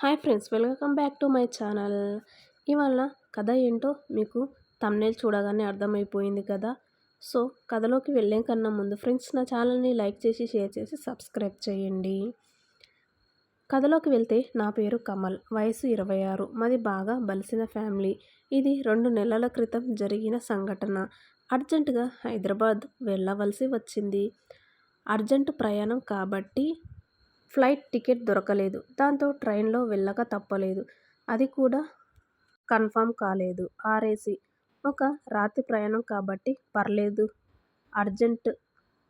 Hi friends welcome back to my channel. ఇవాళ కథ ఏంటో మీకు తమ్నేల్ చూడగానే అర్థమైపోయింది కదా. సో కథలోకి వెళ్ళే కన్నా ముందు ఫ్రెండ్స్ నా ఛానల్ని లైక్ చేసి షేర్ చేసి సబ్స్క్రైబ్ చేయండి. కథలోకి వెళ్తే నా పేరు కమల్ వయసు ఇరవై ఆరు మాది బాగా బలిసిన ఫ్యామిలీ. ఇది రెండు నెలల క్రితం జరిగిన సంఘటన. అర్జెంటుగా హైదరాబాద్ వెళ్ళవలసి వచ్చింది. అర్జెంటు ప్రయాణం కాబట్టి ఫ్లైట్ టికెట్ దొరకలేదు. దాంతో ట్రైన్లో వెళ్ళక తప్పలేదు. అది కూడా కన్ఫామ్ కాలేదు. ఆర్ఏసీ ఒక రాత్రి ప్రయాణం కాబట్టి పర్లేదు. అర్జెంట్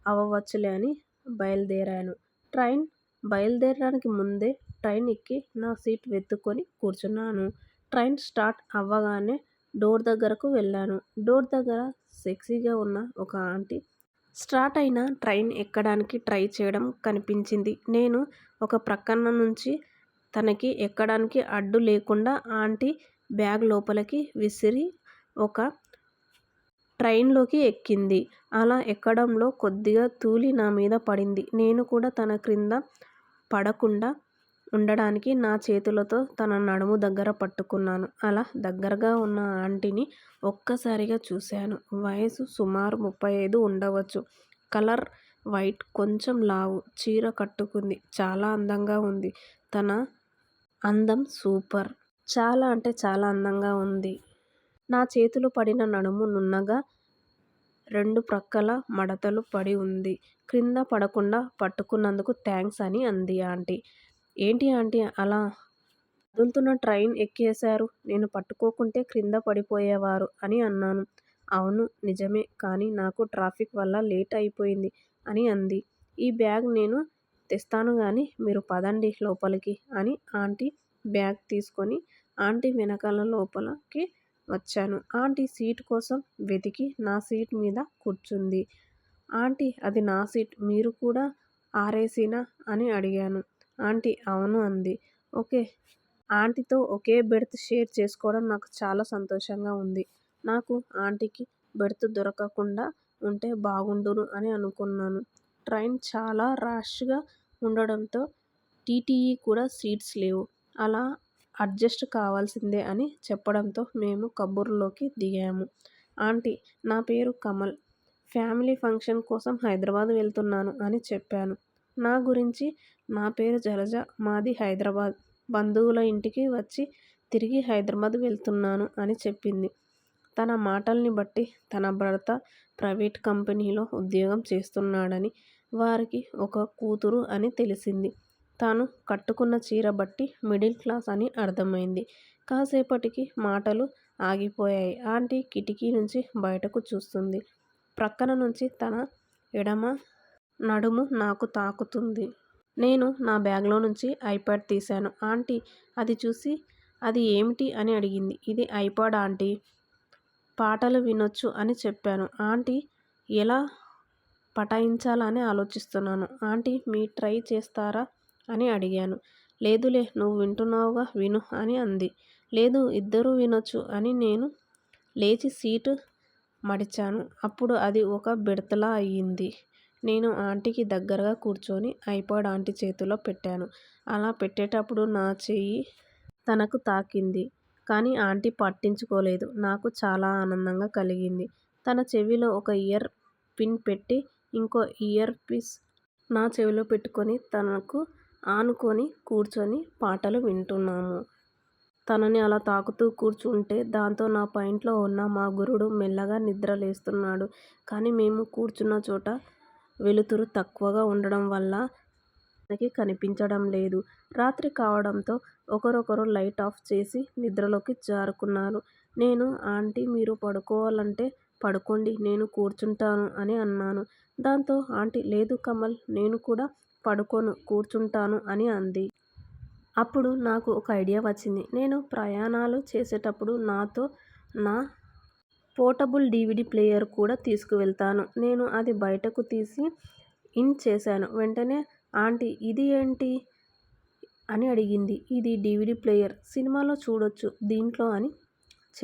అవ్వవచ్చులే అని బయలుదేరాను. ట్రైన్ బయలుదేరడానికి ముందే ట్రైన్ ఎక్కి నా సీట్ వెతుక్కొని కూర్చున్నాను. ట్రైన్ స్టార్ట్ అవ్వగానే డోర్ దగ్గరకు వెళ్ళాను. డోర్ దగ్గర సెక్సీగా ఉన్న ఒక ఆంటీ స్టార్ట్ అయిన ట్రైన్ ఎక్కడానికి ట్రై చేయడం కనిపించింది. నేను ఒక ప్రక్కన నుంచి తనకి ఎక్కడానికి అడ్డు లేకుండా ఆంటీ బ్యాగ్ లోపలికి విసిరి ఒక ట్రైన్లోకి ఎక్కింది. అలా ఎక్కడంలో కొద్దిగా తూలి నా మీద పడింది. నేను కూడా తన క్రింద పడకుండా ఉండడానికి నా చేతులతో తన నడుము దగ్గర పట్టుకున్నాను. అలా దగ్గరగా ఉన్న ఆంటీని ఒక్కసారిగా చూశాను. వయసు సుమారు ముప్పై ఐదు ఉండవచ్చు. కలర్ వైట్ కొంచెం లావు. చీర కట్టుకుంది. చాలా అందంగా ఉంది. తన అందం సూపర్. చాలా అంటే చాలా అందంగా ఉంది. నా చేతులు పడిన నడుము నున్నగా రెండు ప్రక్కల మడతలు పడి ఉంది. క్రింద పడకుండా పట్టుకున్నందుకు థ్యాంక్స్ అని అంది ఆంటీ. ఏంటి ఆంటీ అలా? కదులుతున్న ట్రైన్ ఎక్కేశారు. నేను పట్టుకోకుంటే క్రింద పడిపోయేవారు అని అన్నాను. అవును నిజమే కానీ నాకు ట్రాఫిక్ వల్ల లేట్ అయిపోయింది అని అంది. ఈ బ్యాగ్ నేను తెస్తాను కానీ మీరు పదండి లోపలికి అని ఆంటీ బ్యాగ్ తీసుకొని ఆంటీ వెనకాల లోపలికి వచ్చాను. ఆంటీ సీట్ కోసం వెతికి నా సీట్ మీద కూర్చుంది. ఆంటీ అది నా సీట్. మీరు కూడా ఆరేసినా అని అడిగాను. ఆంటీ అవును అంది. ఓకే. ఆంటీతో ఒకే బెర్త్ షేర్ చేసుకోవడం నాకు చాలా సంతోషంగా ఉంది. నాకు ఆంటీకి బెర్త్ దొరకకుండా ఉంటే బాగుండును అని అనుకున్నాను. ట్రైన్ చాలా రష్గా ఉండడంతో టీటీఈ కూడా సీట్స్ లేవు. అలా అడ్జస్ట్ కావాల్సిందే అని చెప్పడంతో మేము కబుర్లోకి దిగాము. ఆంటీ నా పేరు కమల్. ఫ్యామిలీ ఫంక్షన్ కోసం హైదరాబాద్ వెళ్తున్నాను అని చెప్పాను. నా గురించి నా పేరు జలజ. మాది హైదరాబాద్. బంధువుల ఇంటికి వచ్చి తిరిగి హైదరాబాద్ వెళ్తున్నాను అని చెప్పింది. తన మాటల్ని బట్టి తన భర్త ప్రైవేట్ కంపెనీలో ఉద్యోగం చేస్తున్నాడని వారికి ఒక కూతురు అని తెలిసింది. తాను కట్టుకున్న చీర బట్టి మిడిల్ క్లాస్ అని అర్థమైంది. కాసేపటికి మాటలు ఆగిపోయాయి. ఆంటీ కిటికీ నుంచి బయటకు చూస్తుంది. ప్రక్కన నుంచి తన ఎడమ నడుము నాకు తాకుతుంది. నేను నా బ్యాగ్లో నుంచి ఐప్యాడ్ తీశాను. ఆంటీ అది చూసి అది ఏమిటి అని అడిగింది. ఇది ఐపాడ్ ఆంటీ. పాటలు వినొచ్చు అని చెప్పాను. ఆంటీ ఎలా పటాయించాలని ఆలోచిస్తున్నాను. ఆంటీ మీ ట్రై చేస్తారా అని అడిగాను. లేదులే నువ్వు వింటున్నావుగా విను అని అంది. లేదు ఇద్దరూ వినొచ్చు అని నేను లేచి సీటు మడిచాను. అప్పుడు అది ఒక బిడతలా అయ్యింది. నేను ఆంటీకి దగ్గరగా కూర్చొని ఐపాడ్ ఆంటీ చేతిలో పెట్టాను. అలా పెట్టేటప్పుడు నా చెయ్యి తనకు తాకింది. కానీ ఆంటీ పట్టించుకోలేదు. నాకు చాలా ఆనందంగా కలిగింది. తన చెవిలో ఒక ఇయర్ పిన్ పెట్టి ఇంకో ఇయర్ పీస్ నా చెవిలో పెట్టుకొని తనకు ఆనుకొని కూర్చొని పాటలు వింటున్నాము. తనని అలా తాకుతూ కూర్చుంటే దాంతో నా పాయింట్లో ఉన్న మా గురుడు మెల్లగా నిద్రలేస్తున్నాడు. కానీ మేము కూర్చున్న చోట వెలుతురు తక్కువగా ఉండడం వల్ల మనకి కనిపించడం లేదు. రాత్రి కావడంతో ఒకరొకరు లైట్ ఆఫ్ చేసి నిద్రలోకి జారుకున్నారు. నేను ఆంటీ మీరు పడుకోవాలంటే పడుకోండి నేను కూర్చుంటాను అని అన్నాను. దాంతో ఆంటీ లేదు కమల్ నేను కూడా పడుకోను కూర్చుంటాను అని అంది. అప్పుడు నాకు ఒక ఐడియా వచ్చింది. నేను ప్రయాణాలు చేసేటప్పుడు నాతో నా పోర్టబుల్ డివిడి ప్లేయర్ కూడా తీసుకువెళ్తాను. నేను అది బయటకు తీసి ఇన్ చేశాను. వెంటనే ఆంటీ ఇది ఏంటి? అని అడిగింది. ఇది డివిడి ప్లేయర్. సినిమాలో చూడొచ్చు. దీంట్లో అని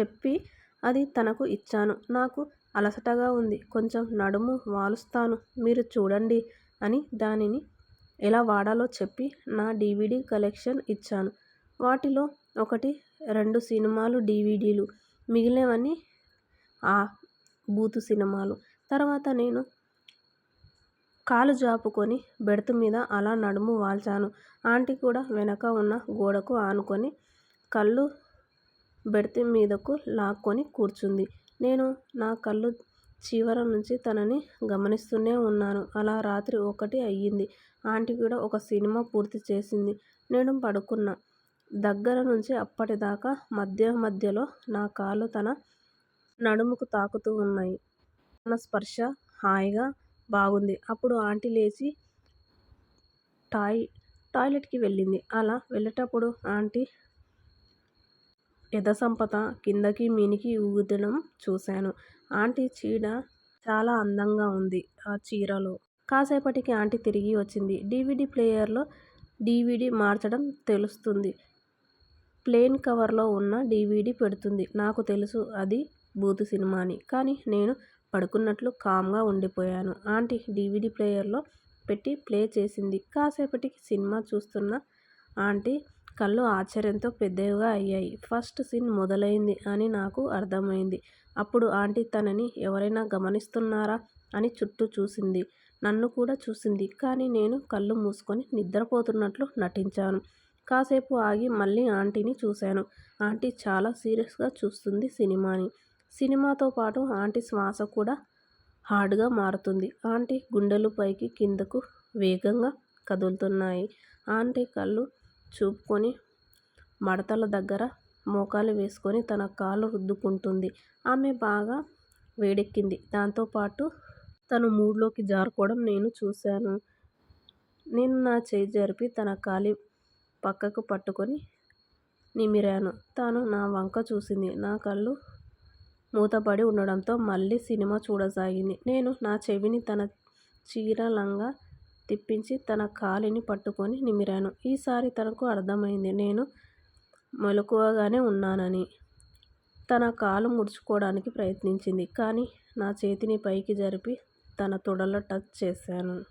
చెప్పి అది తనకు ఇచ్చాను. నాకు అలసటగా ఉంది. కొంచెం నడుము వాలుస్తాను. మీరు చూడండి అని దానిని ఎలా వాడాలో చెప్పి నా డివిడి కలెక్షన్ ఇచ్చాను. వాటిలో ఒకటి రెండు సినిమాలు డీవీడీలు. మిగిలినవన్నీ ఆ బూతు సినిమాలు. తర్వాత నేను కాలు జాపుకొని బెర్త్ మీద అలా నడుము వాల్చాను. ఆంటీ కూడా వెనక ఉన్న గోడకు ఆనుకొని కళ్ళు బెర్త్ మీదకు లాక్కొని కూర్చుంది. నేను నా కళ్ళు చివర నుంచి తనని గమనిస్తూనే ఉన్నాను. అలా రాత్రి ఒకటి అయ్యింది. ఆంటీ కూడా ఒక సినిమా పూర్తి చేసింది. నేను పడుకున్నా. దగ్గర నుంచి అప్పటిదాకా మధ్య మధ్యలో నా కాళ్ళు తన నడుముకు తాకుతూ ఉన్నాయి. తన స్పర్శ హాయిగా బాగుంది. అప్పుడు ఆంటీ లేచి టాయ్ టాయిలెట్కి వెళ్ళింది. అలా వెళ్ళేటప్పుడు ఆంటీ యథసంపత కిందకి మీనికి ఊగడం చూశాను. ఆంటీ చీడ చాలా అందంగా ఉంది ఆ చీరలో. కాసేపటికి ఆంటీ తిరిగి వచ్చింది. డివిడి ప్లేయర్లో డీవీడీ మార్చడం తెలుస్తుంది. ప్లేన్ కవర్లో ఉన్న డీవీడీ పెడుతుంది. నాకు తెలుసు అది బూతు సినిమా అని. కానీ నేను పడుకున్నట్లు కామ్గా ఉండిపోయాను. ఆంటీ డివిడి ప్లేయర్లో పెట్టి ప్లే చేసింది. కాసేపటికి సినిమా చూస్తున్న ఆంటీ కళ్ళు ఆశ్చర్యంతో పెద్దవిగా అయ్యాయి. ఫస్ట్ సీన్ మొదలైంది అని నాకు అర్థమైంది. అప్పుడు ఆంటీ తనని ఎవరైనా గమనిస్తున్నారా అని చుట్టూ చూసింది. నన్ను కూడా చూసింది. కానీ నేను కళ్ళు మూసుకొని నిద్రపోతున్నట్లు నటించాను. కాసేపు ఆగి మళ్ళీ ఆంటీని చూశాను. ఆంటీ చాలా సీరియస్గా చూస్తుంది సినిమాని. సినిమాతో పాటు ఆంటీ శ్వాస కూడా హార్డ్గా మారుతుంది. ఆంటీ గుండెలు పైకి కిందకు వేగంగా కదులుతున్నాయి. ఆంటీ కళ్ళు చూపుకొని మడతల దగ్గర మోకాలు వేసుకొని తన కాలు రుద్దుకుంటుంది. ఆమె బాగా వేడెక్కింది. దాంతోపాటు తను మూడ్లోకి జారుకోవడం నేను చూశాను. నేను నా చేయి జరిపి తన కాలి పక్కకు పట్టుకొని నిమిరాను. తాను నా వంక చూసింది. నా కళ్ళు మూతపడి ఉండడంతో మళ్ళీ సినిమా చూడసాగింది. నేను నా చెవిని తన చీరలంగా తిప్పించి తన కాలిని పట్టుకొని నిమిరాను. ఈసారి తనకు అర్థమైంది. నేను మెలకువగానే ఉన్నానని. తన కాలు ముడుచుకోవడానికి ప్రయత్నించింది. కానీ నా చేతిని పైకి జరిపి తన తొడలో టచ్ చేశాను.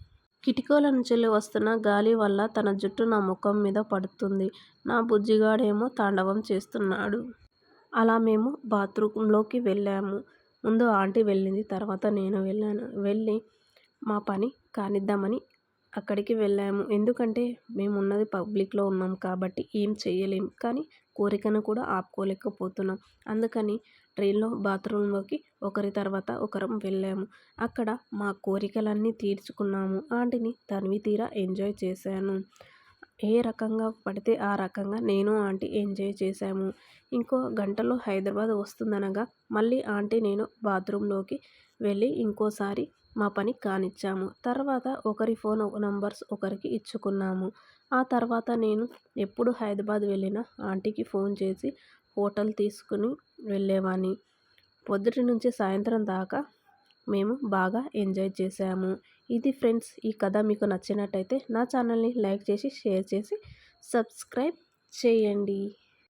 కిటికీల నుంచి వస్తున్న గాలి వల్ల తన జుట్టు నా ముఖం మీద పడుతుంది. నా బుజ్జిగాడేమో తాండవం చేస్తున్నాడు. అలా మేము బాత్రూంలోకి వెళ్ళాము. ముందు ఆంటీ వెళ్ళింది తర్వాత నేను వెళ్ళాను. వెళ్ళి మా పని కానిద్దామని అక్కడికి వెళ్ళాము. ఎందుకంటే మేము ఉన్నది పబ్లిక్లో ఉన్నాం కాబట్టి ఏం చేయలేం. కానీ కోరికను కూడా ఆపుకోలేకపోతున్నాం. అందుకని ట్రైన్లో బాత్రూంలోకి ఒకరి తర్వాత ఒకరం వెళ్ళాము. అక్కడ మా కోరికలన్నీ తీర్చుకున్నాము. ఆంటీని తనివి తీరా ఎంజాయ్ చేశాను. ఏ రకంగా పడితే ఆ రకంగా నేను ఆంటీ ఎంజాయ్ చేశాము. ఇంకో గంటలో హైదరాబాద్ వస్తుందనగా మళ్ళీ ఆంటీ నేను బాత్రూంలోకి వెళ్ళి ఇంకోసారి మా పని కానిచ్చాము. తర్వాత ఒకరి ఫోన్ నంబర్స్ ఒకరికి ఇచ్చుకున్నాము. ఆ తర్వాత నేను ఎప్పుడు హైదరాబాద్ వెళ్ళినా ఆంటీకి ఫోన్ చేసి హోటల్ తీసుకుని వెళ్ళేవాడిని పొద్దుటి నుంచి సాయంత్రం దాకా మేము బాగా ఎంజాయ్ చేసాము ఇది ఫ్రెండ్స్ ఈ కథ మీకు నచ్చినట్టయితే నా ఛానల్ని లైక్ చేసి షేర్ చేసి సబ్స్క్రైబ్ చేయండి.